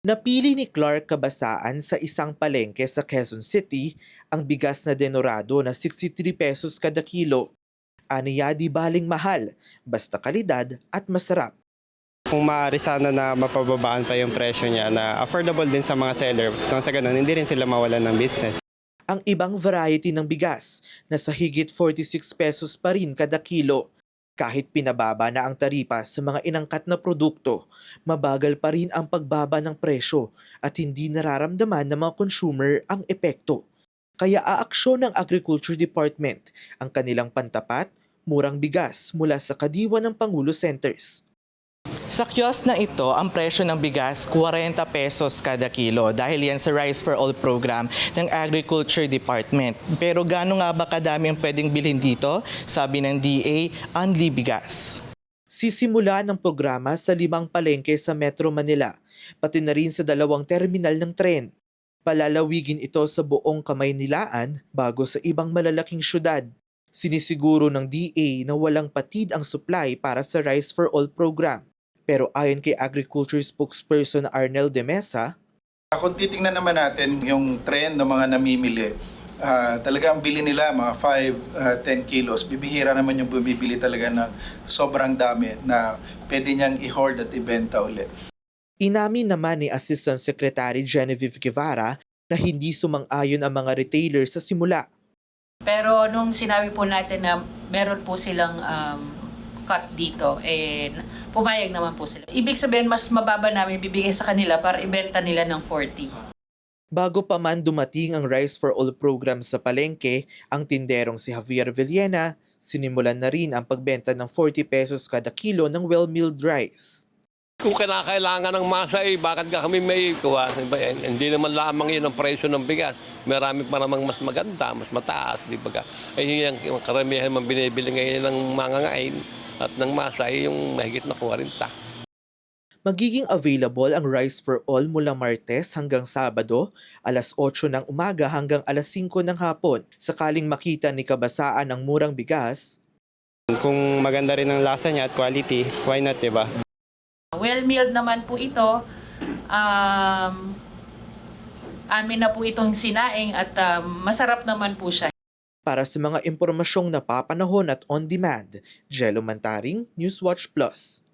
Napili ni Clark Kabasaan sa isang palengke sa Quezon City ang bigas na denorado na 63 pesos kada kilo. Aniya di baling mahal, basta kalidad at masarap. Kung maaari sana na mapababaan pa yung presyo niya na affordable din sa mga seller. Nang sa ganun, hindi rin sila mawalan ng business. Ang ibang variety ng bigas na sa higit 46 pesos pa rin kada kilo. Kahit pinababa na ang taripa sa mga inangkat na produkto, mabagal pa rin ang pagbaba ng presyo at hindi nararamdaman ng mga consumer ang epekto. Kaya aaksyon ng Agriculture Department ang kanilang pantapat, murang bigas mula sa kadiwa ng Pangulo Centers. Sa kiosk na ito, ang presyo ng bigas 40 pesos kada kilo dahil yan sa Rice for All program ng Agriculture Department. Pero gaano nga ba kadami ang pwedeng bilhin dito? Sabi ng DA, Unli Bigas. Sisimula ng programa sa limang palengke sa Metro Manila, pati na rin sa dalawang terminal ng tren. Palalawigin ito sa buong Kamaynilaan bago sa ibang malalaking syudad. Sinisiguro ng DA na walang patid ang supply para sa Rice for All program. Pero ayon kay Agriculture spokesperson Arnel de Mesa, Kung titingnan naman natin yung trend ng mga namimili, ah, talaga ang bili nila mga 5, 10 kilos. Bibihira naman yung bumibili talaga ng sobrang dami na pwede niyang i-hoard at ibenta ulit. inamin naman ni Assistant Secretary Genevieve Guevara na hindi sumang-ayon ang mga retailer sa simula. Pero nung sinabi po natin na meron po silang um, cut dito, eh, pumayag naman po sila. Ibig sabihin, mas mababa namin bibigay sa kanila para ibenta nila ng 40. Bago pa man dumating ang Rice for All program sa palengke, ang tinderong si Javier Villena, sinimulan na rin ang pagbenta ng 40 pesos kada kilo ng well-milled rice. Kung kinakailangan ng masa, eh, bakit ka kami may kuha? Hindi naman lamang yun ang presyo ng bigas. Marami pa namang mas maganda, mas mataas, di ba ka? Eh, yung yung karamihan man binibili ngayon ng mga ngain at ng masa, eh, yung mahigit na 40. Magiging available ang Rice for All mula Martes hanggang Sabado, alas 8 ng umaga hanggang alas 5 ng hapon. Sakaling makita ni Kabasaan ang murang bigas, Kung maganda rin ang lasa niya at quality, why not, di ba? Well-milled naman po ito. Um, amin na po itong sinaing at um, masarap naman po siya. Para sa mga impormasyong napapanahon at on-demand, Jello Mantaring, Newswatch Plus.